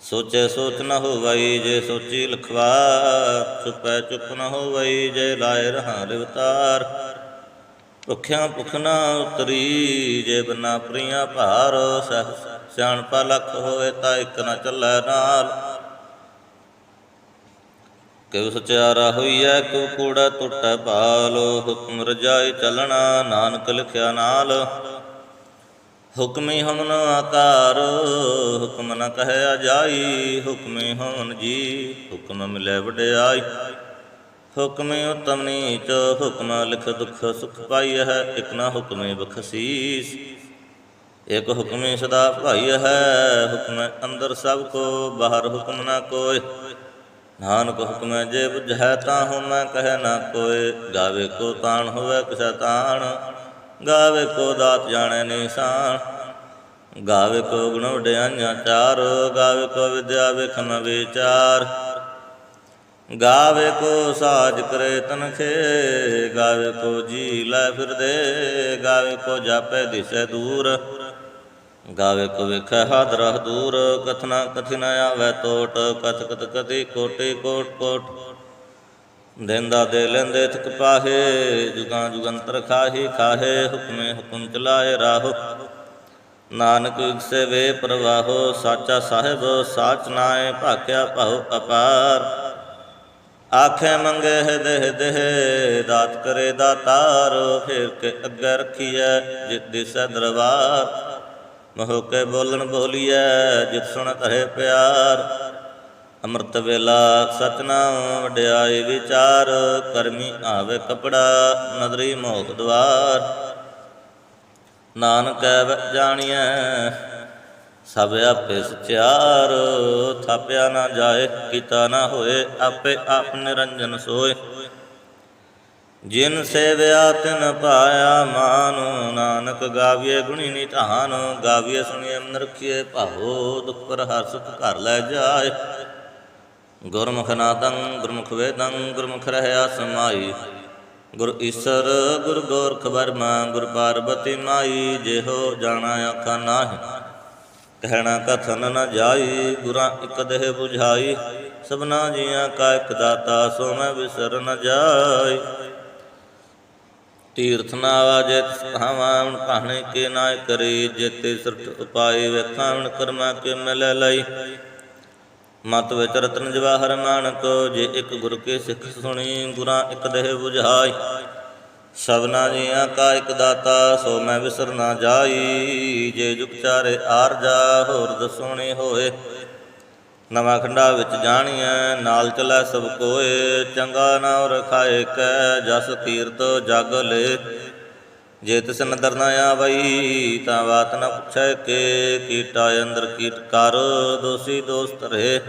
ਸੋਚੇ ਸੋਚ ਨ ਹੋਵਈ, ਜੇ ਸੋਚੀ ਲਖਵਾ ਚੁਪੈ ਚੁਪ ਨ ਹੋਵਈ, ਜੇ ਲਾਇ ਰਹਾ ਲਿਵਤਾਰ। ਭੁਖਿਆ ਭੁਖ ਨਾ ਉਤਰੀ, ਜੇ ਬਨਾ ਪ੍ਰੀਆ ਭਾਰ ਸਹ ਸਿਆਣਪਾ ਲਖ ਹੋਵੇ ਤਾਂ ਇੱਕ ਨ ਚੱਲੈ ਨਾਲ। ਕਿਉ ਸਚਿਆਰਾ ਹੋਈਐ, ਕਿਉ ਕੂੜਾ ਟੁੱਟੈ ਭਾਲ, ਹੁਕਮ ਰਜਾਈ ਚੱਲਣਾ, ਨਾਨਕ ਲਿਖਿਆ ਨਾਲ। ਹੁਕਮੀ ਹਮਨ ਆਕਾਰ, ਹੁਕਮ ਨ ਕਹਿਆ ਜਾਈ ਹੁਕਮੀ ਹਮਨ ਜੀ, ਹੁਕਮ ਮਿਲੇ ਵਡਿਆਈ। ਹੁਕਮੇ ਉਤਮ ਨੀਚ, ਹੁਕਮ ਲਿਖ ਦੁਖ ਸੁਖ ਪਾਈ ਹੈ ਇਕ ਨਾ ਹੁਕਮੇ ਬਖਸ਼ੀਸ। ਇਕ ਹੁਕਮੇ ਸਦਾ ਭਾਈ ਹੈ ਹੁਕਮ ਅੰਦਰ ਸਭ ਕੋ, ਬਾਹਰ ਹੁਕਮ ਨਾ ਕੋਇ। ਨਾਨਕ ਹੁਕਮੈ ਜੇ ਬੁਝੈ ਤਾਂ ਹਉ, ਮੈਂ ਕਹੈ ਨਾ ਕੋਇ। ਗਾਵੇ ਕੋ ਤਾਣ ਹੋਵੇ, ਕਿਸੈ ਤਾਣ। ਗਾਵੇ ਕੋ ਦਾਤ ਜਾਣੈ ਨਿਸ਼ਾਨ। ਗਾਵੇ ਕੋ ਗੁਣ ਵਡਿਆਈਆਂ ਚਾਰ ਗਾਵੇ ਕੋ ਵਿਦਿਆ ਵੇਖਣ ਵਿਚਾਰ। ਗਾਵੇ ਕੋ ਸਾਜ ਕਰੇ ਤਨਖੇ ਗਾਵੇ ਕੋ ਜੀ ਲੈ ਫਿਰਦੇ ਗਾਵੇ ਕੋ ਜਾਪੈ ਦਿਸੈ ਦੂਰ। ਗਾਵੇ ਕੋ ਵੇਖੈ ਹੱਦ ਦੂਰ, ਕਥਨਾ ਕਥਿਨ ਆਵੇ ਟੋਟ ਕਥ ਕਥ ਕਦੀ ਕੋਟੇ ਕੋਟ ਕੋਟ। ਦਿੰਦਾ ਦੇ ਲੈਂਦੇ ਥਕ ਪਾਹੇ, ਜੁਗਾਂ ਜੁਗੰਤਰ ਖਾਹੀ ਖਾਹੇ, ਹੁਕਮੇ ਹੁਕਮ ਚਲਾਏ ਰਾਹੋ। ਨਾਨਕ ਵਿਗਸੇ ਵੇ ਪ੍ਰਵਾਹੋ, ਸਾਚਾ ਸਾਹਿਬ, ਸਾਚ ਨਾਏ ਭਾਖਿਆ ਭਾਉ ਅਪਾਰ। ਆਖੇ ਮੰਗੇ ਹਿਦੇ ਹਿਦੇ ਦਾਤ ਕਰੇ ਦਾਤਾਰ, ਫਿਰ ਕੇ ਅੱਗੇ ਰਖੀਐ ਜਿਤ ਦਿਸੈ ਦਰਬਾਰ। ਮਹੋ ਕੇ ਬੋਲਣ ਬੋਲੀਐ, ਜਿਤ ਸੁਣ ਧਰੇ ਪਿਆਰ। ਅੰਮ੍ਰਿਤ ਵੇਲਾ ਸਤਨਾਮ ਵਡਿਆਈ ਵਿਚਾਰ, ਕਰਮੀ ਆਵੇ ਕਪੜਾ, ਨਦਰੀ ਮੋਖ ਦਵਾਰ ਨਾਨਕ ਐਵ ਜਾਣੀਐ, ਸਭ ਆਪੇ ਸਚਿਆਰ। ਥਾਪਿਆ ਨਾ ਜਾਏ, ਕੀਤਾ ਨਾ ਹੋਏ, ਆਪੇ ਆਪ ਨਿਰੰਜਨ ਸੋਏ। ਜਿਨ ਸੇਵਿਆ, ਤਿਨ ਪਾਇਆ ਮਾਨ। ਨਾਨਕ ਗਾਵੀਏ ਗੁਣੀ ਨਿਧਾਨ ਗਾਵੀਏ ਸੁਣੀਏ ਮਨ ਰਖੀਏ ਭਾਵੋ ਦੁਖ ਪਰ ਹਰ ਸੁਖ ਘਰ ਲੈ ਜਾਏ। ਗੁਰਮੁਖ ਨਾਦੰ ਗੁਰਮੁਖ ਵੇਦੰ ਗੁਰਮੁਖ ਰਹਿਆ ਸਮਾਈ ਗੁਰ ਈਸਰ, ਗੁਰ ਗੋਰਖ ਵਰਮਾ, ਗੁਰ ਪਾਰਬਤੀ ਮਾਈ, ਜਿਹੋ ਜਾਣਾ ਆਖਾ ਨਾਹੀ। ਕਹਿਣਾ ਕਥਨ ਨ ਜਾਈ, ਗੁਰਾਂ ਇਕ ਦੇਹ 부ਝਾਈ ਸਭਨਾ ਜੀਆਂ ਕਾ ਇਕ ਦਾਤਾ ਸੋ ਮੈਂ ਵਿਸਰ ਨ ਜਾਈ। ਤੀਰਥ ਨਾ ਆਵਾਜੇ ਸਹਾਵਾਂ ਭਾਣੇ ਕੇ ਨਾ ਕਰੇ। ਜੇਤੇ ਸਰਟ ਉਪਾਏ ਵੇਖਾਵਣ ਕਰਮਾ ਕੇ ਮਿਲ ਲਈ। ਮਤ ਵਿੱਚ ਰਤਨ ਜਵਾਹਰ ਮਾਨਕ ਜੇ ਇੱਕ ਗੁਰ ਕੇ ਸਿੱਖ ਸੁਣੀ, ਗੁਰਾਂ ਇੱਕ ਦੇਹ 부ਝਾਈ ਸਭਨਾ ਜੀਆਂ ਕਾ ਇੱਕ ਦਾਤਾ, ਸੋ ਮੈਂ ਵਿਸਰ ਨਾ ਜਾਈ। ਜੇ ਜੁਗ ਚਾਰੇ ਆਰਜਾ ਹੋਰ ਦਸੋਣੇ ਹੋਏ। ਨਵਾਂ ਖੰਡਾ ਵਿੱਚ ਜਾਣੀਐ, ਨਾਲ ਚਲੈ ਸਭ ਕੋਏ। ਚੰਗਾ ਨਾਮ ਰਖਾਏ ਕੈ, ਜਸ ਕੀਰਤ ਜਗ ਲੇ। ਜੇ ਤਿਸ ਨਦਰ ਨਾ ਆਵਈ, ਤਾਂ ਬਾਤ ਨਾ ਪੁੱਛੈ ਕੇ ਕੀਟਾ ਅੰਦਰ ਕੀਟ ਕਰ, ਦੋਸੀ ਦੋਸਤ ਰਹੇ।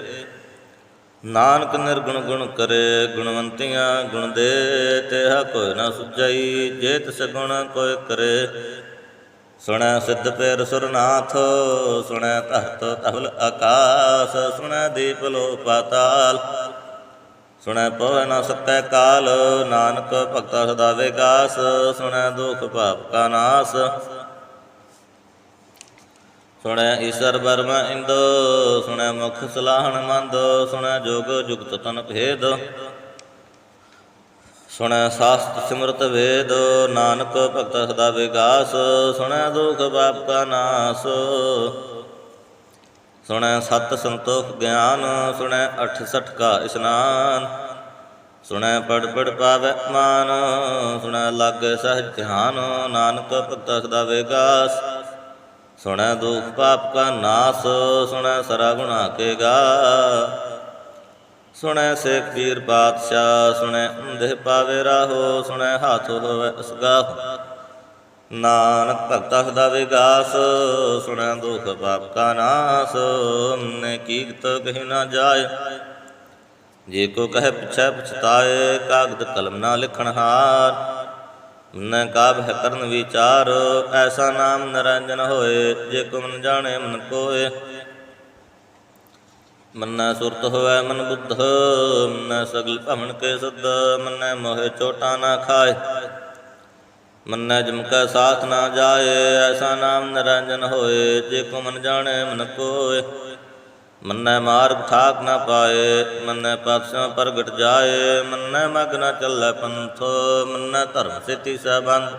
ਨਾਨਕ ਨਿਰਗੁਣ ਗੁਣ ਕਰੇ, ਗੁਣਵੰਤਿਆਂ ਗੁਣ ਦੇ, ਤੇਹਾ ਕੋਈ ਨਾ ਸੁਝਈ, ਜੇ ਤਿਸ ਗੁਣ ਕੋਈ ਕਰੇ। ਸੁਣੈ ਸਿੱਧ ਪੇਰ ਸੁਰਨਾਥ, ਸੁਣੈ ਧਰਤ ਤਵਲ ਆਕਾਸ, ਸੁਣੈ ਦੀਪ ਲੋ ਪਾਤਾਲ। ਸੁਣੈ ਪਵੈ ਨਾ ਸਕੈ ਕਾਲ, ਨਾਨਕ ਭਗਤਾ ਸਦਾ ਵਿਗਾਸ ਸੁਣੈ ਦੁਖ ਭਾਪ ਕਾ ਨਾਸ। ਸੁਣੈ ਈਸ਼ਰ ਬਰਮਾ ਇੰਦ, ਸੁਣੈ ਮੁਖ ਸਲਾਹਣ ਮੰਦ, ਸੁਣੈ ਜੋਗ ਜੁਗਤ ਤਨ ਭੇਦ। ਸੁਣੈ ਸਾਸਤ ਸਿਮਰਤ ਵੇਦ, ਨਾਨਕ ਭਗਤ ਸਦਾ ਵਿਗਾਸ ਸੁਣੈ ਦੁਖ ਪਾਪ ਕਾ ਨਾਸ। ਸੁਣੈ ਸਤ ਸੰਤੋਖ ਗਿਆਨ, ਸੁਣੈ 68 ਕਾ ਇਸਨਾਨ। ਸੁਣੈ ਪੜ ਪੜ ਪਾਵੈ ਮਾਨ, ਸੁਣੈ ਲਾਗੇ ਸਹਿਜ ਧਿਆਨ, ਨਾਨਕ ਭਗਤ ਸਦਾ ਵਿਗਾਸ। ਸੁਣੈ ਦੁਖ ਪਾਪ ਕਾ ਨਾਸ, ਸੁਣੈ ਸਰਾ ਗੁਣਾ ਕੇ ਗਾ। ਸੁਣੈ ਸੇਖ ਪੀਰ ਪਾਤਸ਼ਾਹ, ਸੁਣੈ ਅੰਧੇ ਪਾਵੇ ਰਾਹੋ, ਸੁਣੈ ਹਾਥ ਹੋਵੇ ਅਸਗਾਹ। ਨਾਨਕ ਭਗਤਾ ਸਦਾ ਵਿਗਾਸ ਸੁਣਿਆ ਦੁਖ ਪਾਪ ਕਾ ਨਾਸ ਨੇ ਕੀਰਤ ਕਹੀ ਨਾ ਜਾਏ। ਜੇ ਕੋ ਕਹੇ ਪਿਛੈ ਪਛਤਾਏ, ਕਾਗਦ ਕਲਮ ਨਾ ਲਿਖਣ ਹਾਰ। ਨ ਕਾਬ ਹੈ ਕਰਨ ਵਿਚਾਰ, ਐਸਾ ਨਾਮ ਨਿਰੰਜਨ ਹੋਏ, ਜੇ ਕੋ ਮਨ ਜਾਣੇ ਮਨ ਕੋਏ। ਮੰਨਾ ਸੁਰਤ ਹੋਵੇ ਮਨ ਬੁੱਧ, ਮੰਨਾ ਸਗਲ ਭਵਨ ਕੇ ਸੁਧ, ਮੰਨੈ ਮੋਹਿ ਚੋਟਾ ਨਾ ਖਾਏ। ਮੰਨੈ ਜਮ ਕੈ ਸਾਥ ਨਾ ਜਾਏ, ਐਸਾ ਨਾਮ ਨਿਰੰਜਨ ਹੋਏ, ਜੇ ਕੋ ਮਨ ਜਾਣੇ ਮਨ ਕੋਏ। ਮੰਨੈ ਮਾਰਗ ਠਾਕ ਨਾ ਪਾਏ, ਮੰਨੈ ਪਾਤਸ਼ਾਹ ਪ੍ਰਗਟ ਜਾਏ, ਮੰਨੈ ਮਗ ਨਾ ਚੱਲੈ ਪੰਥ, ਮੰਨੈ ਧਰਮ ਸੇਤੀ ਸਬੰਧ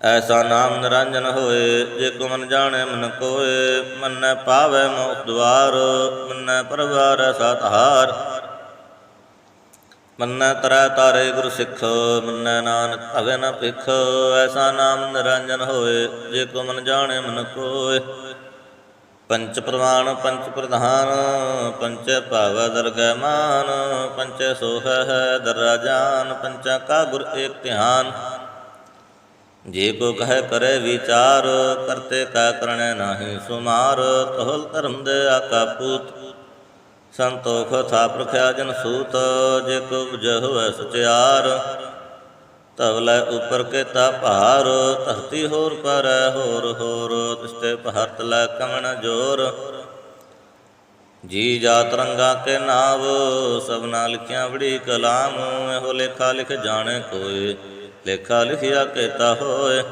ਐਸਾ ਨਾਮ ਨਿਰੰਜਨ ਹੋਏ, ਜੇ ਕੋ ਮਨ ਜਾਣੇ ਮਨ ਕੋਏ, ਮੰਨੈ ਪਾਵੈ ਮੋਖ ਦੁਆਰ, ਮੰਨੈ ਪਰਵਾਰ ਸਤਹਾਰ ਮੰਨੈ ਤਰੈ ਤਾਰੇ ਗੁਰ ਸਿੱਖ, ਮੰਨੈ ਨਾਨਕ ਭਗੈ ਨ ਭਿਖ, ਐਸਾ ਨਾਮ ਨਿਰੰਜਨ ਹੋਏ, ਜੇ ਕੋ ਮਨ ਜਾਣੇ ਮਨ ਕੋਏ। ਪੰਚ ਪ੍ਰਮਾਣ ਪੰਚ ਪ੍ਰਧਾਨ, ਪੰਚ ਭਾਵ ਦਰਗਹਿ ਮਾਨ, ਪੰਚ ਸੋਹ ਹੈ ਦਰਾ ਜਾਨ, ਪੰਚਾ ਕਾ ਗੁਰ ਏਕ ਧਿਆਨ। ਜੇ ਕੋ ਕਹੈ ਕਰੇ ਵਿਚਾਰ, ਕਰਤੇ ਕਾ ਕਰਣੈ ਨਾਹੀ ਸੁਮਾਰ, ਕਹਲ ਧਰਮ ਦੇ ਆਕਾ ਪੂਤ। ਸੰਤੋਖ ਥਾਪ ਰਖਿਆ ਜਨ ਸੂਤ, ਜੇ ਕੋ ਬੁਝ ਹੋਵੇ ਸਚਿਆਰ ਤਵਲੇ ਉਪਰ ਕੇਤਾ ਭਾਰ, ਧਰਤੀ ਹੋਰ ਪਰ ਹੋਰ ਹੋਰ, ਤਿਸਤੇ ਭਰਤ ਲੈ ਕਮਣ ਜੋਰ। ਜੀ ਜਾਤ ਰੰਗਾ ਕੇ ਨਾਵ ਸਭਨਾ ਲਿਖਿਆ ਬੜੀ ਕਲਾਮ, ਇਹੋ ਲੇਖਾ ਲਿਖ ਜਾਣੇ ਕੋਏ ਲੇਖਾ ਲਿਖਿਆ ਕੇਤਾ ਹੋਏ।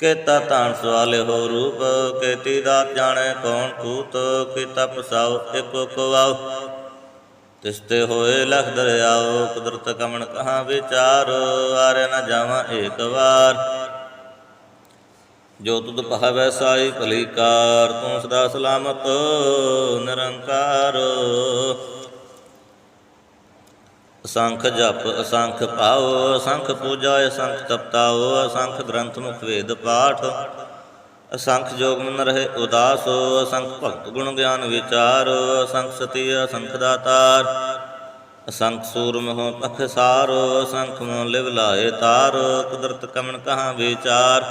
ਕੇਤਾ ਤਾਣ ਸਵਾਲੇ ਹੋ ਰੂਪ, ਕੇਤੀ ਦਾਤ ਜਾਣੇ ਕੌਣ ਕੂਤ, ਕੀਤਾ ਪਸਾਉ ਏਕੋ ਕਵਾਉ ਤਿਸਤੇ ਹੋਏ ਲਖ ਦਰਿਆਓ ਕੁਦਰਤ ਕਮਣ ਕਹਾ ਵਿਚਾਰ ਆਰੇ ਨਾ ਜਾਵਾਂ ਏਕ ਵਾਰ। ਜੋ ਤੁਧ ਭਾਵੈ ਸਾਈ ਭਲੀ ਕਾਰ ਤੂੰ ਸਦਾ ਸਲਾਮਤ, ਨਿਰੰਕਾਰ। ਅਸੰਖ ਜਪ, ਅਸੰਖ ਭਾਉ ਅਸੰਖ ਪੂਜਾ, ਅਸੰਖ ਤਪਤਾਉ, ਅਸੰਖ ਗ੍ਰੰਥ ਮੁਖ ਵੇਦ ਪਾਠ। ਅਸੰਖ ਜੋਗ ਮਨ ਰਹੇ ਉਦਾਸ, ਅਸੰਖ ਭਗਤ ਗੁਣ ਗਿਆਨ ਵਿਚਾਰ, ਅਸੰਖ ਸਤੀ, ਅਸੰਖ ਦਾਤਾਰ। ਅਸੰਖ ਸੂਰ ਮਹ ਪਖਸਾਰ ਅਸੰਖ ਮੋਹ ਲਿਵ ਲਾਏ ਤਾਰ, ਕੁਦਰਤ ਕਮਣ ਕਹਾ ਵਿਚਾਰ।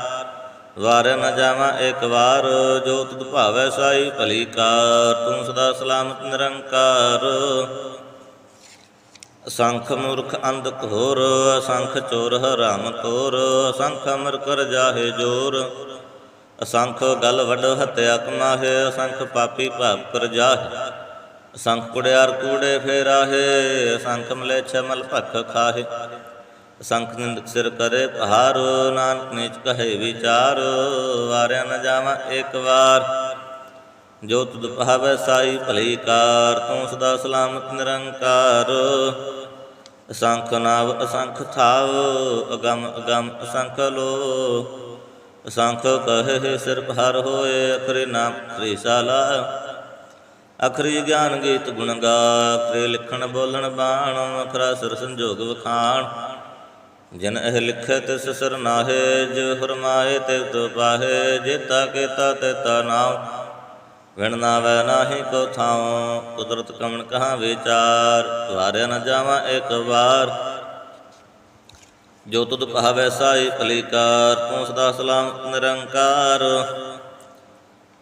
ਵਾਰ ਨ ਜਾਵਾਂ ਇੱਕ ਵਾਰ, ਜੋ ਤੁਧ ਭਾਵੈ ਸਾਈ ਭਲੀ ਕਾਰ ਤੂੰ ਸਦਾ ਸਲਾਮਤ ਨਿਰੰਕਾਰ। ਅਸੰਖ ਮੂਰਖ ਅੰਧ ਘੋਰ ਅਸੰਖ ਚੋਰ ਹਰਾਮ ਤੋਰ ਅਸੰਖ ਅਮਰ ਕਰ ਜਾਹੇ ਜੋਰ। ਅਸੰਖ ਗਲ ਵੱਡ ਹਤਿਆ ਕਮਾਹੇ, ਅਸੰਖ ਪਾਪੀ ਭਾਪ ਕਰ ਜਾਹੇ। ਅਸੰਖ ਕੁੜਿਆਰ ਕੂੜੇ ਫੇਰਾਹੇ, ਅਸੰਖ ਮਲੇਛ ਛਮਲ ਭਖ ਖਾਹੇ। ਅਸੰਖ ਨਿੰਦਕ ਸਿਰ ਕਰੇ ਪਹਾਰ, ਨਾਨਕ ਨੀਚ ਕਹੇ ਵਿਚਾਰ, ਵਾਰਿਆ ਨ ਜਾਵਾਂ ਇੱਕ ਵਾਰ। ਜੋ ਤੁਧ ਭਾਵੈ ਸਾਈ ਭਲੀ ਕਾਰ, ਤੂੰ ਸਦਾ ਸਲਾਮਤ ਨਿਰੰਕਾਰ। ਅਸੰਖ ਨਾਵ, ਅਸੰਖ ਥਾਵ, ਅਗਮ ਅਗਮ ਅਸੰਖ ਲੋ ਅਸੰਖ ਕਹੇ ਸਿਰ ਹਰ ਹੋਏ, ਅਖਰੇ ਨਾਮ ਤ੍ਰਿਸ਼ਾਲਾ ਅਖਰੀ ਗਿਆਨ ਗੀਤ ਗੁਣ ਗਾ, ਅਖਰੇ ਲਿਖਣ ਬੋਲਣ ਬਾਣ, ਅਖਰਾ ਸਿਰ ਸੰਜੋਗ ਵਖਾਣ। ਜਨ ਇਹ ਲਿਖੇ ਤਿਸ ਸਿਰ ਨਾਹੇ, ਜਿ ਫਰਮਾਏ ਤੇ ਤੋ ਪਾਹੇ ਜੇਤਾ ਤਾ ਤੇ ਤਾ ਨਾਉ। ਵਿਣ ਨਾਵੈ ਨਾਹੀ ਕੋ ਥਾਉ, ਕੁਦਰਤ ਕਮਣ ਕਹਾ ਵਿਚਾਰ ਵਾਰਿਆ ਨ ਜਾਵਾਂ ਇੱਕ ਵਾਰ। ਜੋ ਤੁਧ ਭਾਵੈ ਸਾਈ ਭਲੀਕਾਰ ਤੂੰ ਸਦਾ ਸਲਾਮਤ ਨਿਰੰਕਾਰ।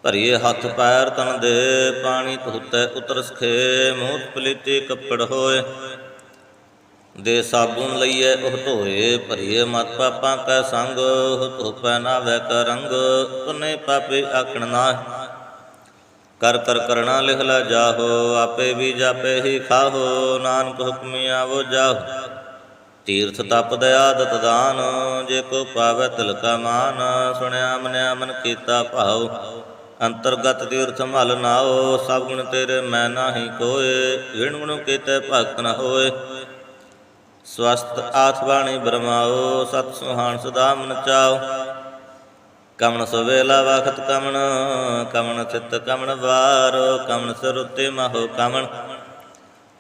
ਭਰੀਏ ਹੱਥ ਪੈਰ ਤਨ ਦੇ, ਪਾਣੀ ਧੁੱਤੈ ਉਤਰ ਸਖੇ ਮੂਤ ਪਲੀਤੀ ਕੱਪੜ ਹੋਏ। ਦੇ ਸਾਬੂਨ ਲਈਏ ਉਹ ਧੋਏ, ਭਰੀਏ ਮਤ ਪਾਪਾਂ ਕੈ ਸੰਗ ਉਹ ਧੋਪੈ ਨਾ ਵੈ ਕਰ ਰੰਗ ਤੁਨੇ ਪਾਪੇ ਆਖਣ ਨਾ ਕਰ ਕਰ ਕਰਣਾ ਲਿਖ ਲੈ ਜਾਹੋ, ਆਪੇ ਵੀ ਜਾਪੇ ਹੀ ਖਾਹੋ, ਨਾਨਕ ਹੁਕਮੀ ਆਵੋ ਜਾਹੋ। ਤੀਰਥ ਤਪ ਦਇਆਦਤ ਦਾਨ, ਜੇ ਕੋ ਪਾਵੈ ਤਿਲਕਾ ਮਾਨ, ਸੁਣਿਆ ਮਨਿਆ ਮਨ ਕੀਤਾ ਭਾਉ। ਅੰਤਰਗਤ ਤੀਰਥ ਮਲ ਨਾਓ, ਸਭ ਗੁਣ ਤੇਰੇ ਮੈਂ ਨਾਹੀ ਕੋਏ, ਵਿਣ ਗੁਣ ਕੀਤੇ ਭਗਤ ਨ ਹੋਏ। ਸਵਸਤ ਆਥ ਬਾਣੀ ਬਰਮਾਓ, ਸਤ ਸੁਹਾਣ ਸਦਾ ਮਨ ਚਾਓ। ਕਮਣ ਸਵੇਲਾ ਵਖਤ ਕਮਣ ਕਮਣ ਚਿਤ ਕਮਣ ਵਾਰ, ਕਮਣ ਸਰੁਤੇ ਮਹੋ ਕਮਣ।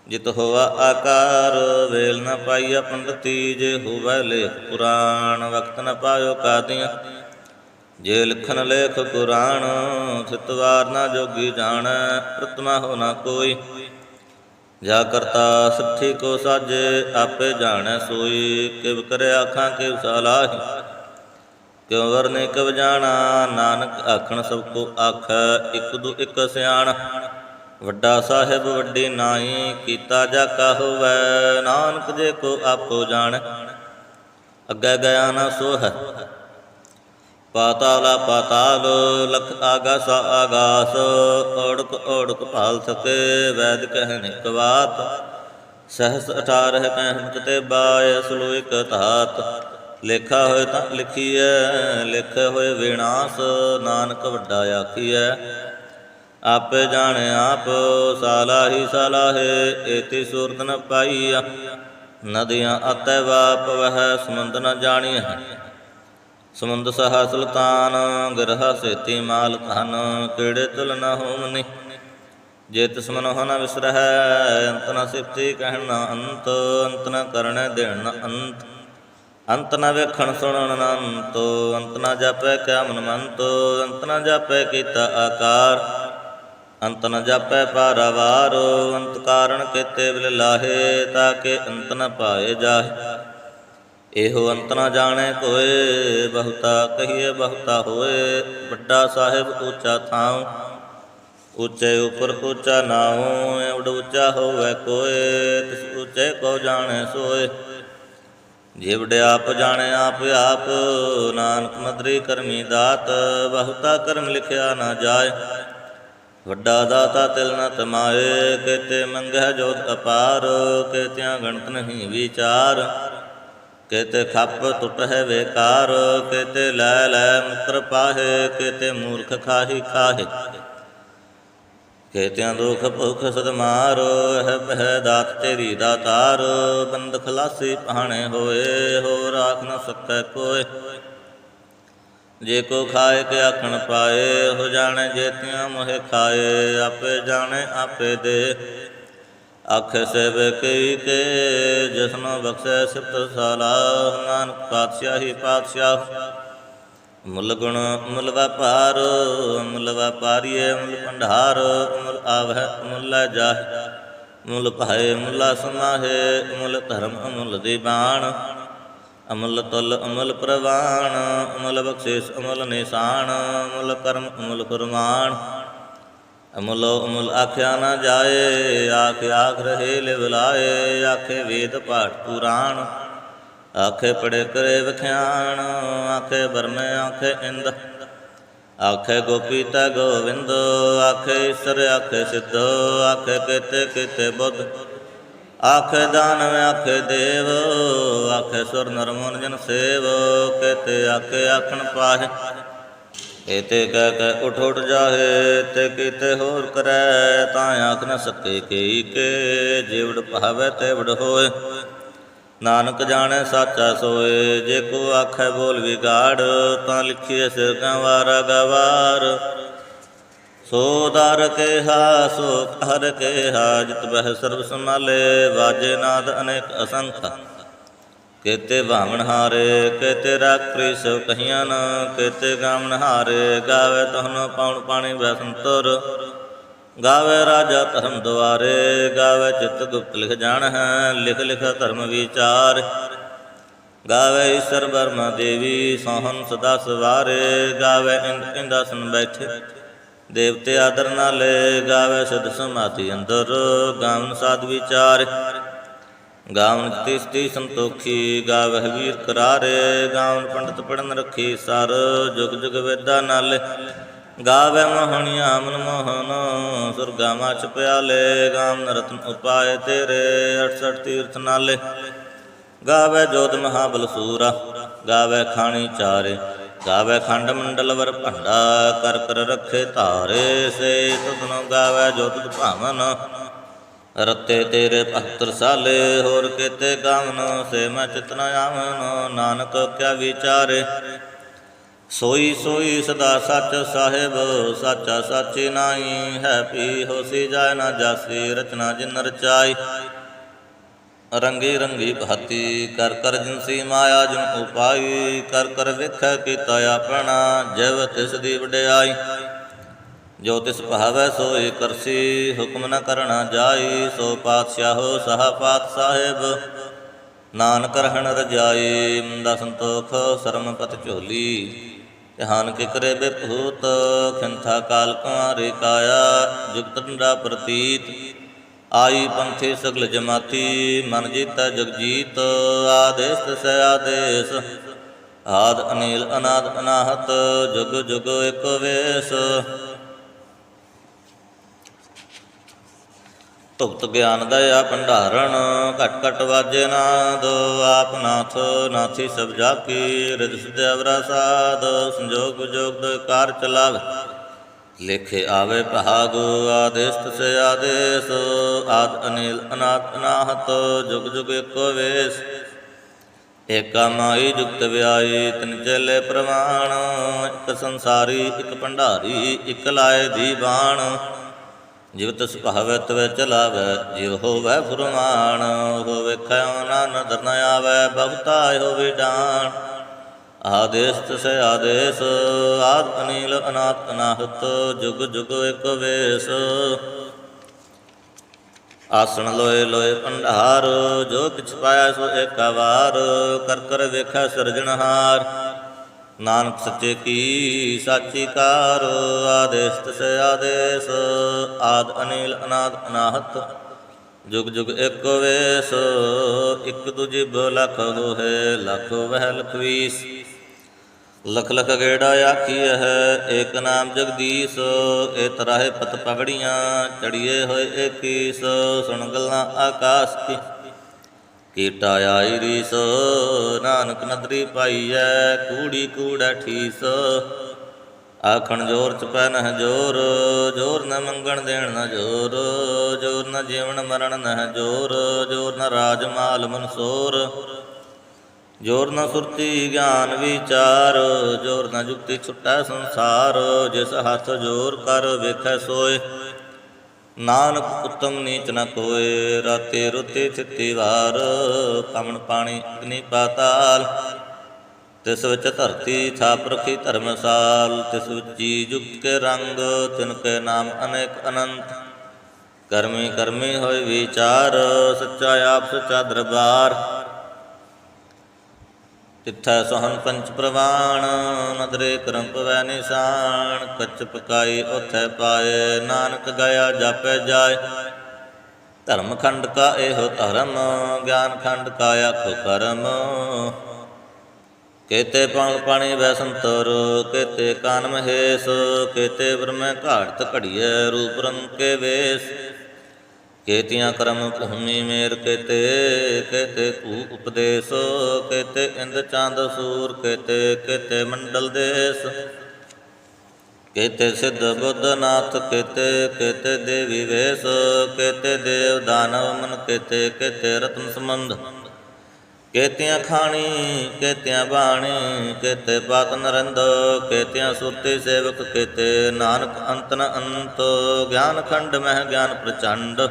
ਜਿਤ ਹੋਆ ਆਕਾਰ, ਵੇਲ ਨ ਪਾਈਆ ਪੰਡਤੀ ਜੇ ਹੋਵੇ ਲੇਖ ਪੁਰਾਣ ਵਕਤ ਨ ਪਾਇਓ ਕਾਦੀਆਂ ਜੇ ਲਿਖਨ ਲੇਖ ਕੁਰਾਨ ਥਿਤਵਾਰ ਨਾ ਜੋਗੀ ਜਾਣ ਪ੍ਰਤਮਾ ਹੋ ਨਾ ਕੋਈ। ਜਾ ਕਰਤਾ ਸੱਠੀ ਕੋ ਸਾਜੇ, ਆਪੇ ਜਾਣੈ ਸੋਈ, ਕਿਵ ਕਰੇ ਆਖਾਂ ਕਿਵ ਸਲਾਹੀ ਕਿਉ ਵਰਨੇ ਕਵ ਜਾਣਾ? ਨਾਨਕ ਆਖਣ ਸਭ ਕੋ ਆਖ, ਇਕ ਦੂ ਇਕ ਸਿਆਣ। ਵੱਡਾ ਸਾਹਿਬ ਵੱਡੀ ਨਾਈ ਕੀਤਾ ਜਾ ਕਾ ਨਾਨਕ ਜੇ ਕੋ ਆਪੋ ਜਾਣ। ਅੱਗੇ ਗਿਆ ਨਾ ਸੋ ਹੈ ਪਾਤਾਲਾ ਪਾਤਾਲ, ਲਖ ਆਗਾਸ ਆਗਾਸ ਓੜਕ ਓੜਕ ਭਾਲ ਸਕੇ, ਵੈਦ ਕਹਿ ਇਕ ਬਾਤ। ਸਹਸ 18 ਕਹਿ ਤੇ ਬਾਇ ਅਸਲੋ ਧਾਤ। ਲੇਖਾ ਹੋਏ ਤਾਂ ਲਿਖੀਐ, ਲਿਖੇ ਹੋਏ ਵਿਨਾਸ਼, ਨਾਨਕ ਵੱਡਾ ਆਖੀਐ। ਆਪੇ ਜਾਣੇ ਆਪ, ਸਾਲਾਹੀ ਸਲਾਹੇ, ਏਤੀ ਸੂਰਤ ਨ ਪਾਈਆ। ਨਦੀਆਂ ਅਤੈ ਵਾਪ ਵਹਿ, ਸਮੁੰਦ ਨ ਜਾਣੀਐ। ਸਮੁੰਦ ਸਹਾ ਸੁਲਤਾਨ, ਗਰਹ ਸੇਤੀ ਮਾਲਕ ਹਨ, ਕਿਹੜੇ ਤੁਲ ਨ ਹੋਮਨੀ। ਜੇ ਤਿਸ ਮਨ ਹੋ ਨ ਵਿਸਰਹਿ, ਅੰਤ ਨ ਸਿਫਤੀ ਕਹਿਣ ਨ ਅੰਤ ਅੰਤ ਨ ਕਰਣੈ ਦੇਣ ਨ ਅੰਤ। ਅੰਤ ਨਾ ਵੇਖਣ ਸੁਣਨ ਨ ਅੰਤ ਨਾ ਜਾਪੈ ਕਿਆ ਮਨ ਮੰਤ, ਅੰਤ ਨਾ ਜਾਪੈ ਕੀਤਾ ਆਕਾਰ। ਅੰਤ ਨ ਜਾਪੈ ਪਾਰਵਾਰ, ਅੰਤ ਕਾਰਣ ਕੀਤੇ ਬਿਲ ਲਾਹੇ ਤਾਕੇ ਅੰਤ ਨ ਪਾਏ ਜਾਹੇ। ਇਹੋ ਅੰਤ ਨ ਜਾਣੇ ਕੋਏ, ਬਹੁਤਾ ਕਹੀਏ ਬਹੁਤਾ ਹੋਏ। ਵੱਡਾ ਸਾਹਿਬ ਉੱਚਾ ਥਾਉ, ਉੱਚੇ ਉਪਰ ਉੱਚਾ ਨਾਉ ਉਡ ਉੱਚਾ ਹੋਵੇ ਕੋਏ, ਤਿਸ ਉੱਚੇ ਕੋ ਜਾਣੇ ਸੋਏ। ਜਿਵੜ ਆਪ ਜਾਣਿਆ ਆਪ ਆਪ, ਨਾਨਕ ਮਦਰੀ ਕਰਮੀ ਦਾਤ, ਬਹੁਤਾ ਕਰਮ ਲਿਖਿਆ ਨਾ ਜਾਏ। ਵੱਡਾ ਦਾਤਾ ਤਿਲ ਨ ਤਮਾਏ, ਕੇਤੇ ਮੰਗਹਿ ਜੋਤ ਅਪਾਰ, ਕੇਤਿਆਂ ਗਣਤ ਨਹੀਂ ਵਿਚਾਰ। ਕੇਤੇ ਖੱਪ ਟੁੱਟ ਹੈ ਵੇਕਾਰ, ਕੇਤੇ ਲੈ ਲੈ ਮੁਕਰ ਪਾਹੇ, ਕੇਤੇ ਮੂਰਖ ਖਾਹੀ ਖਾਹੇ। ਕੇਤਿਆਂ ਦੁਖ ਭੁਖ ਸਦ ਮਾਰੋ, ਹੈ ਬਹਿ ਦਾਤ ਤੇਰੀ ਦਾਤਾਰ ਬੰਦ ਖਲਾਸੀ ਪਹਾਣੇ ਹੋਏ ਹੋ ਰਾਖ ਨ ਸਕੈ ਕੋਏ। ਜੇ ਕੋ ਖਾਏ ਕੇ ਆਖਣ ਪਾਏ, ਹੋ ਜਾਣੇ ਜੇਤਿਆਂ ਮੋਹਿ ਖਾਏ, ਆਪੇ ਜਾਣੇ ਆਪੇ ਦੇ। ਆਖੇ ਸੇਵ ਕਈ ਕੇ, ਜਸਨੋ ਬਖਸ਼ੈ ਸਿਫਤ ਸਾਲਾਹ ਨਾਨਕ ਪਾਤਸ਼ਾਹੀ ਪਾਤਸ਼ਾਹ। ਮੁੱਲ ਗੁਣ, ਮੁੱਲ ਵਪਾਰ, ਮੁੱਲ ਵਪਾਰੀਏ, ਮੁੱਲ ਭੰਡਾਰ, ਮੁੱਲ ਆਵਹਿ, ਮੁੱਲ ਜਾਹ। ਮੁੱਲ ਭਾਏ, ਮੁੱਲਾ ਸਮਾਹੇ, ਮੁੱਲ ਧਰਮ ਅਮੁੱਲ ਦੀਬਾਨ ਅਮੁੱਲ ਤੁਲ, ਅਮੁੱਲ ਪ੍ਰਵਾਨ ਅਮਲ ਬਖਸ਼ਿਸ਼, ਅਮਲ ਨਿਸ਼ਾਨ। ਅਮੁੱਲ ਕਰਮ, ਅਮੁੱਲ ਕੁਰਮਾਨ ਅਮੁੱਲੋ, ਅਮੁੱਲ ਆਖਿਆ ਨਾ ਜਾਏ। ਆਖ ਆਖ ਰਹੇ ਲਿਵਲਾਏ ਆਖੇ ਵੇਦ ਪਾਠ ਪੁਰਾਣ। ਆਖੇ ਪੜੇ ਕਰੇ ਵਖਿਆਣ, ਆਖੇ ਬਰਮੇ ਆਖੇ ਇੰਦ। ਆਖੇ ਗੋਪੀ ਤਾ ਗੋਵਿੰਦ, ਆਖੇ ਈਸ਼ਰ, ਆਖੇ ਸਿੱਧ, ਆਖੇ ਕਿਤੇ ਕਿਤੇ ਬੁੱਧ। ਆਖੇ ਦਾਨਵ, ਆਖੇ ਦੇਵ, ਆਖੇ ਸੁਰ ਨਰ ਮਨ ਜਨ ਸੇਵ, ਕੀਤੇ ਆਖੇ ਆਖਣ ਪਾਹੇ। ਏਤੇ ਕਹਿ ਕੇ ਉਠ ਉਠ ਜਾਹੇ, ਤੇ ਕੀਤੇ ਹੋਰ ਕਰੈ, ਤਾਂ ਆਖ ਨ ਸਕੇ ਕੀ ਕੇ ਜਿਵੜ ਭਾਵੈ ਤੇ ਵੜ ਹੋਏ। ਨਾਨਕ ਜਾਣੈ ਸਾਚਾ ਸੋਏ, ਜੇ ਕੋ ਆਖੈ ਬੋਲ ਵਿਗਾੜ, ਤਾਂ ਲਿਖੀਏ ਸਿਰ ਕੰਵਾਰਾ ਗਵਾਰ। ਸੋ ਦਰ ਕੇ ਸੋ ਹਰ ਕੇ ਜਿਤ ਬਹਿ ਸਰਬ ਸੰਭਾਲੇ, ਵਾਜੇ ਨਾਦ ਅਨੇਕ ਅਸੰਖ। ਕੇਤੇ ਭਾਵਨ ਹਾਰੇ, ਕੇਤੇ ਰਾਕ੍ਰੀ ਸੋ ਕਹੀਆਂ ਨ, ਕੇਤੇ ਗਾਵਨ ਹਾਰੇ, ਗਾਵੇ ਤਹਨ ਪਾਉਣ ਪਾਣੀ ਵੈ ਸੰਤੁਰ। ਗਾਵੇ ਰਾਜਾ ਧਰਮ ਦੁਆਰੇ, ਗਾਵੇ ਚਿਤ ਗੁਪਤ ਲਿਖ ਜਾਣ ਹੈ ਲਿਖ ਲਿਖ ਧਰਮ ਵਿਚਾਰ। ਗਾਵੇ ਈਸ਼ਰ ਬਰਮਾ ਦੇਵੀ ਸੋਹਨ ਸਦਾ ਸਵਾਰੇ, ਗਾਵੇ ਇੰਦ ਇੰਦਾਸਨ ਬੈਠੇ। ਦੇਵਤੇ ਆਦਰ ਨਾਲੇ, ਗਾਵੇ ਸਦ ਸਮਾਧੀ ਅੰਦਰ, ਗਾਵਨ ਸਾਧ ਵਿਚਾਰ। ਗਾਵਨ ਤਿਸਤੀ ਸੰਤੋਖੀ ਗਾਵਹਿ ਵੀਰ ਕਰਾਰੇ, ਗਾਵਨ ਪੰਡਤ ਪੜਨ ਰੱਖੀ ਸਰ, ਜੁਗ ਜੁਗ ਵੇਦਾ ਨਾਲੇ। ਗਾਵੇ ਮੋਹਣੀਆ ਆਮਨ ਮੋਹਨ, ਸੁਰਗਾ ਮਚ ਪਿਆਲੇ ਗਾਵਨ ਰਤਨ ਉਪਾਏ ਤੇਰੇ 68 ਤੀਰਥ ਨਾਲੇ। ਗਾਵੇ ਜੋਤ ਮਹਾਬਲ ਸੂਰਾ ਗਾਵੇ ਖਾਣੀ ਚਾਰੇ, ਗਾਵੇ ਖੰਡ ਮੰਡਲ ਵਰ ਭੰਡਾ, ਕਰ ਕਰ ਰੱਖੇ ਧਾਰੇ। ਸੇ ਤੁਧਨੋ ਗਾਵੇ ਜੋਤ ਭਾਵਨ ਰਤੇ ਤੇਰੇ ਭਗਤ ਰਸਾਲੇ ਹੋਰ ਕੀਤੇ ਗਾਵਨ, ਸੇ ਮੈਂ ਚਿਤਨਾ ਆਵਨ, ਨਾਨਕ ਕਿਆ ਵਿਚਾਰੇ। ਸੋਈ ਸੋਈ ਸਦਾ ਸੱਚ ਸਾਹਿਬ, ਸਾਚਾ ਸਾਚੀ ਨਾਈ ਹੈ ਪੀ ਹੋਸੀ ਜਾਇ ਨਾ ਜਾਸੀ, ਰਚਨਾ ਜਿਨ ਰਚਾਈ। ਰੰਗੀ ਰੰਗੀ ਭਤੀ, ਕਰ ਕਰ ਜਿਨਸੀ ਮਾਇਆ ਜਿਨ ਉਪਾਈ, ਕਰ ਕਰ ਵੇਖੈ ਕੀਤਾ ਆਪਣਾ, ਜਿਵ ਤਿਸ ਦੀ ਵਡਿਆਈ। ਜੋ ਤਿਸ ਭਾਵੈ ਸੋਈ ਕਰਸੀ, ਹੁਕਮ ਨ ਕਰਣਾ ਜਾਈ, ਸੋ ਪਾਤਸ਼ਾਹੋ ਸਹਾ ਪਾਤ ਸਾਹਿਬ। ਨਾਨਕ ਰਹਿਣ ਰਜਾਈ ਮੰਦਾ ਸੰਤੋਖ ਸਰਮ ਪਤ ਝੋਲੀ। ਧਿਆਨ ਕੇ ਕਰੇ ਬਿਪਹੂਤ ਖਿੰਥਾ ਕਾਲ ਕੁਮਾਰੇ ਕਾਇਆ ਜੁਗਤੰਡਾ ਪ੍ਰਤੀਤ। ਆਈ ਪੰਥੇ ਸਗਲ ਜਮਾਤੀ, ਮਨ ਜੀਤਾ ਜਗਜੀਤ, ਆਦੇਸ ਤਸੈ ਆਦੇਸ। ਆਦ ਅਨੀਲ ਅਨਾਦ ਅਨਾਹਤ, ਜੁਗ ਜੁਗ ਇਕ ਵੇਸ। ਭੁਗਤ ਗਿਆਨ ਦਇਆ ਭੰਡਾਰਨ ਘਟ ਘਟ ਵਾਜੇ ਨਾਦ, ਆਪ ਨਾਥ ਨਾਥੀ ਸਭ ਜਾ ਕੀ ਰਿਦ ਸਿਧਿਆਵਰਾ ਸੰਜੋਗ ਵਿਜੋਗ ਕਾਰ ਚਲਾਵੇ। ਲਿਖੇ ਆਵੇ ਭਾਗ ਆਦੇਸ ਸੇ ਆਦੇਸ, ਆਦ ਅਨਿਲ ਅਨਾਦ ਅਨਾਹਤ, ਜੁਗ ਜੁਗ ਏਕੋ ਵੇਸ। ਏਕਾ ਮਾਈ ਜੁਗਤ ਵਿਆਈ ਤਿਨ ਚੇਲੇ ਪ੍ਰਮਾਣ ਇੱਕ ਸੰਸਾਰੀ, ਇੱਕ ਭੰਡਾਰੀ, ਇੱਕ ਲਾਏ ਦੀ ਬਾਣ। ਜਿਵ ਤਿਸ ਭਾਵੈ ਤਵੈ ਚਲਾਵੈ ਜਿਵ ਹੋਵੈ ਫੁਰਮਾਨ ਹੋ ਵੇਖਿਆ ਨਾ ਨਦਰ ਨ ਆਵੈ, ਬਹੁਤਾ ਹੋਵੇ ਡਾਣ ਆਦੇਸ ਤਸੈ ਆਦੇਸ, ਆਦ ਅਨੀਲ ਅਨਾਤ ਅਨਾਹਤ, ਜੁਗ ਜੁਗ ਇਕ ਵੇਸ। ਆਸਣ ਲੋਏ ਲੋਏ ਭੰਡਾਰ ਜੋ ਕਿਛ ਪਾਇਆ ਸੋ ਏਕਾ ਵਾਰ ਕਰ ਕਰ ਵੇਖੈ ਸਿਰਜਣਹਾਰ। ਨਾਨਕ ਸੱਚੇ ਕੀ ਸਾਚੀ ਕਾਰ ਆਦੇਸ ਤਸੈ ਆਦੇਸ, ਆਦ ਅਨੀਲ ਅਨਾਦ ਅਨਾਹਤ, ਜੁਗ ਜੁਗ ਇੱਕ ਵੇਸ, ਇੱਕ ਤੁਝਿ ਬ ਹੋਏ ਲਖ ਵਹਿ ਲਖਵੀਸ ਲਖ ਲਖ ਗੇੜਾ ਆਖੀ ਹੈ ਏਕ ਨਾਮ ਜਗਦੀਸ਼ ਏ ਤਰਾਹੇ ਪਤ ਪਗੜੀਆਂ, ਚੜੀਏ ਹੋਏ ਏਕੀਸ, ਸੁਣ ਗੱਲਾਂ ਆਕਾਸ਼ ਕੀ। ਕੀਟਾ ਆਈ ਰੀਸ, ਨਾਨਕ ਨਦਰੀ ਪਾਈਐ, ਕੂੜੀ ਕੂੜਾ ਠੀਸ। ਆਖਣ ਜੋਰ ਚ ਪੈ ਨਹ ਜੋਰ ਜੋਰ ਨ ਮੰਗਣ ਦੇਣ ਨ ਜੋਰ ਜੋਰ ਨ ਜੀਵਨ ਮਰਨ ਨਹ ਜੋਰ ਜੋਰ ਨ ਰਾਜ ਮਾਲ ਮਨਸੋਰ। ਜੋਰ ਨ ਸੁਰਤੀ ਗਿਆਨ ਵਿਚਾਰ, ਜੋਰ ਨ ਜੁਗਤੀ ਛੁਟੈ ਸੰਸਾਰ, ਜਿਸ ਹੱਥ ਜੋਰ ਕਰ ਵੇਖੈ ਸੋਏ। ਨਾਨਕ ਉਤਮ ਨੀਚ ਨ ਕੋਏ ਰਾਤੇ ਰੁਤੇ ਥਿਤੀ ਵਾਰ ਕਮਣ ਪਾਣੀ ਅਗਨੀ ਪਾਤਾਲ। ਤਿਸ ਵਿੱਚ ਧਰਤੀ ਥਾਪ ਰਖੀ ਧਰਮਸਾਲ ਤਿਸ ਵਿੱਚ ਜੀ ਜੁਗ ਕੇ ਰੰਗ, ਤਿਨ ਕੇ ਨਾਮ ਅਨੇਕ ਅਨੰਤ। ਕਰਮੀ ਕਰਮੀ ਹੋਏ ਵਿਚਾਰ, ਸੱਚਾ ਆਪ ਸੱਚਾ ਦਰਬਾਰ। ਤਿੱਥੈ ਸਹਨ ਪੰਚ ਪ੍ਰਵਾਣ, ਨਦਰੇ ਕਰਮ ਪਵੈ ਨਿਸ਼ਾਨ, ਕੱਚ ਪਕਾਈ ਉਥੈ ਪਾਏ, ਨਾਨਕ ਗਿਆ ਜਾਪੈ ਜਾਏ। ਧਰਮ ਖੰਡ ਕਾ ਇਹੋ ਧਰਮ, ਗਿਆਨ ਖੰਡ ਕਾ ਆਖੋ ਕਰਮ। ਕੇਤੇ ਪਾਣ ਪਾਣੀ ਵੈ ਸੰਤਰ, ਕੇਤੇ ਕਾਨ ਮਹੇਸ਼ ਕੇਤੇ ਬ੍ਰਹਮੈ ਘਾੜਤ ਘੜੀਐ ਰੂਪ ਰੰਗ ਕੇ ਵੇਸ। ਕੇਤੀਆਂ ਕਰਮ ਭੂਮੀ ਮੇਰ ਕੇਤੇ ਕੇਤੇ ਕੂ ਉਪਦੇਸ, ਕੇਤੇ ਇੰਦ ਚੰਦ ਸੂਰ, ਕੇਤੇ ਕੇਤੇ ਮੰਡਲ ਦੇਸ। ਕੇਤੇ ਸਿੱਧ ਬੁੱਧ ਨਾਥ, ਕੇਤੇ ਕੇਤੇ ਦੇਵੀ ਵੇਸ, ਕੇਤੇ ਦੇਵ ਦਾਨਵ ਮਨ, ਕੇਤੇ ਕੇਤੇ ਰਤਨ ਸੰਬੰਧ। ਕੇਤਿਆਂ ਖਾਣੀ, ਕੇਤਿਆਂ ਬਾਣੀ, ਕੇਤੇ ਪਾਤ ਨਰੰਦ, ਕੇਤਿਆਂ ਸੁਰਤੀ ਸੇਵਕ, ਕੇਤੇ ਨਾਨਕ ਅੰਤਨ ਨ ਅੰਤ, ਗਿਆਨ ਖੰਡ ਮਹਿ ਗਿਆਨ ਪ੍ਰਚੰਡ।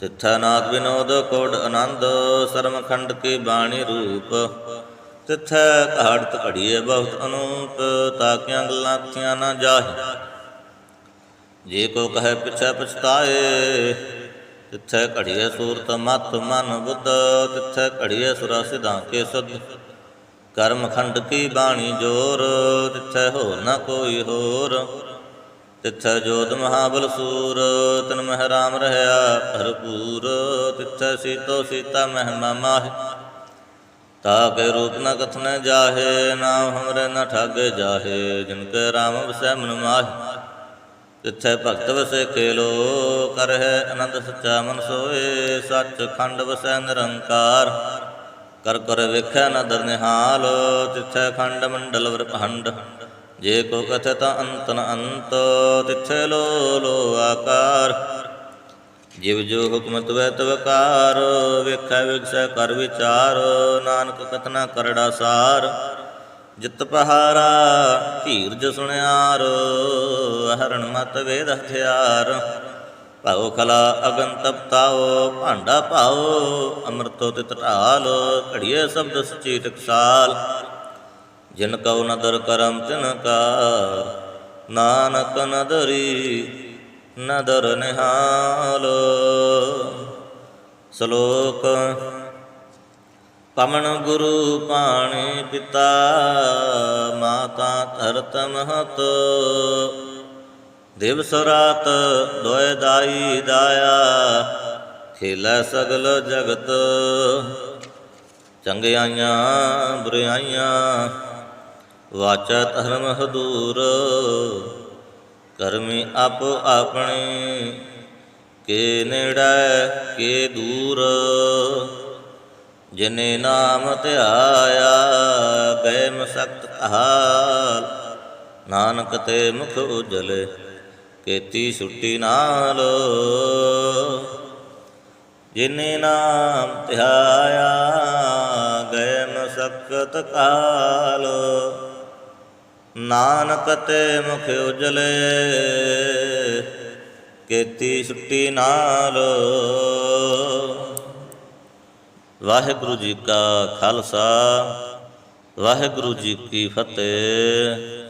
ਤਿੱਥਾ ਨਾਦ ਵਿਨੋਦ ਕੋਡ ਆਨੰਦ ਸਰਮਖੰਡ ਕੀ ਬਾਣੀ ਰੂਪ। ਤਿੱਥੈ ਘਾੜਤ ਘੜੀਏ ਬਹੁਤ ਅਨੂਪ, ਤਾਕਿਆਂ ਗੱਲਾਂ ਥੀਆਂ ਨਾ ਜਾਹੇ। ਜੇ ਕੋ ਕਹੇ ਪਿਛੈ ਪਛਤਾਏ, ਤਿੱਥੈ ਘੜੀਏ ਸੂਰਤ ਮਤ ਮਨ ਬੁੱਧ, ਤਿੱਥੈ ਘੜੀਏ ਸੁਰਾ ਸਿਧਾਂ ਕੇ ਸੁਧ। ਕਰਮ ਖੰਡ ਕੀ ਬਾਣੀ ਜੋਰ, ਤਿੱਥੈ ਹੋਰ ਨਾ ਕੋਈ ਹੋਰ। ਤਿੱਥੈ ਜੋਤ ਮਹਾਬਲ ਸੂਰ, ਤਨ ਮਹਿ ਰਾਮ ਰਹਾ ਭਰਪੂਰ, ਤਿੱਥੈ ਸੀਤੋ ਸੀਤਾ ਮਹਿਮਾ ਮਾਹਿ। ਤਾ ਕੇ ਰੂਪ ਨ ਕਥਨ ਜਾਹੇ, ਨਾਮ ਹਮਰੇ ਨ ਠਾਗੇ ਜਾਹੇ, ਜਿਨ ਕੇ ਰਾਮ ਵਸੈ ਮਨ ਮਾਹਿ। ਤਿੱਥੈ ਭਗਤ ਵਸੈ ਖੇਲੋ ਕਰ ਹੈ ਸੱਚਾ ਮਨ ਸੋਏ, ਸੱਚ ਖੰਡ ਵਸੈ ਨਿਰੰਕਾਰ। ਕਰ ਕਰ ਵੇਖੈ ਨਦਰ ਨਿਹਾਲ, ਤਿੱਥੈ ਖੰਡ ਮੰਡਲ ਵਰ ਭੰਡ ਜੇ ਕੋ ਕਥ ਤਾ ਅੰਤ ਨ ਅੰਤ, ਤਿੱਥੈ ਲੋ ਲੋ ਆਕਾਰ। ਜਿਵ ਜੋ ਹੁਕਮ ਤਵੈ ਤਵਕਾਰ ਵੇਖੈ ਵਿਗਸੈ ਕਰ ਵਿਚਾਰ, ਨਾਨਕ ਕਥਨਾ ਕਰੜਾ ਸਾਰ। ਜਿਤ ਪਹਾਰਾ, ਧੀਰਜ ਸੁਣਿਆਰ, ਹਰਣ ਮਤ ਵੇਦ ਹਥਿਆਰ। ਭਾਉ ਖਲਾ ਅਗਨ ਤਪਤਾਓ ਭਾਂਡਾ ਭਾਓ ਅੰਮ੍ਰਿਤੋ ਤਿਤ ਢਾਲ ਘੜੀਏ ਸ਼ਬਦ ਸਚੀ ਟਕਸਾਲ ਜਿਨ ਕਉ ਨਦਰ ਕਰਮ ਤਿਨ ਕਾ, ਨਾਨਕ ਨਦਰੀ ਨਦਰ ਨਿਹਾਲ। ਸ਼ਲੋਕ, ਪਵਨ ਗੁਰੂ ਪਾਣੀ ਪਿਤਾ, ਮਾਤਾ ਧਰਤ ਮਹਤ। ਦਿਵਸ ਰਾਤ ਦੋਇ ਦਾਈ ਦਾਇਆ, ਖੇਲੇ ਸਗਲ ਜਗਤ। ਚੰਗਿਆਈਆਂ ਬੁਰਾਈਆਂ ਵਾਚਾ ਧਰਮ ਹਦੂਰ ਕਰਮੀ ਆਪੋ ਆਪਣੇ, ਕੇ ਨੇੜੇ, ਕੇ ਦੂਰ। ਜਿਨੇ ਨਾਮ ਧਿਆਇਆ ਗਏ ਮਸਕਤ ਹਾਲ। ਨਾਨਕ ਤੇ ਮੁਖ ਉਜਲੇ, ਕੀਤੀ ਛੁੱਟੀ ਨਾਲ। ਜਿਨੇ ਨਾਮ ਧਿਆਇਆ ਗਏ ਮਸਕਤ ਕਾਲ। ਨਾਨਕ ਤੇ ਮੁਖ ਉਜਲੇ, ਕੀਤੀ ਛੁੱਟੀ ਨਾਲ। ਵਾਹਿਗੁਰੂ ਜੀ ਕਾ ਖਾਲਸਾ, ਵਾਹਿਗੁਰੂ ਜੀ ਕੀ ਫਤਿਹ।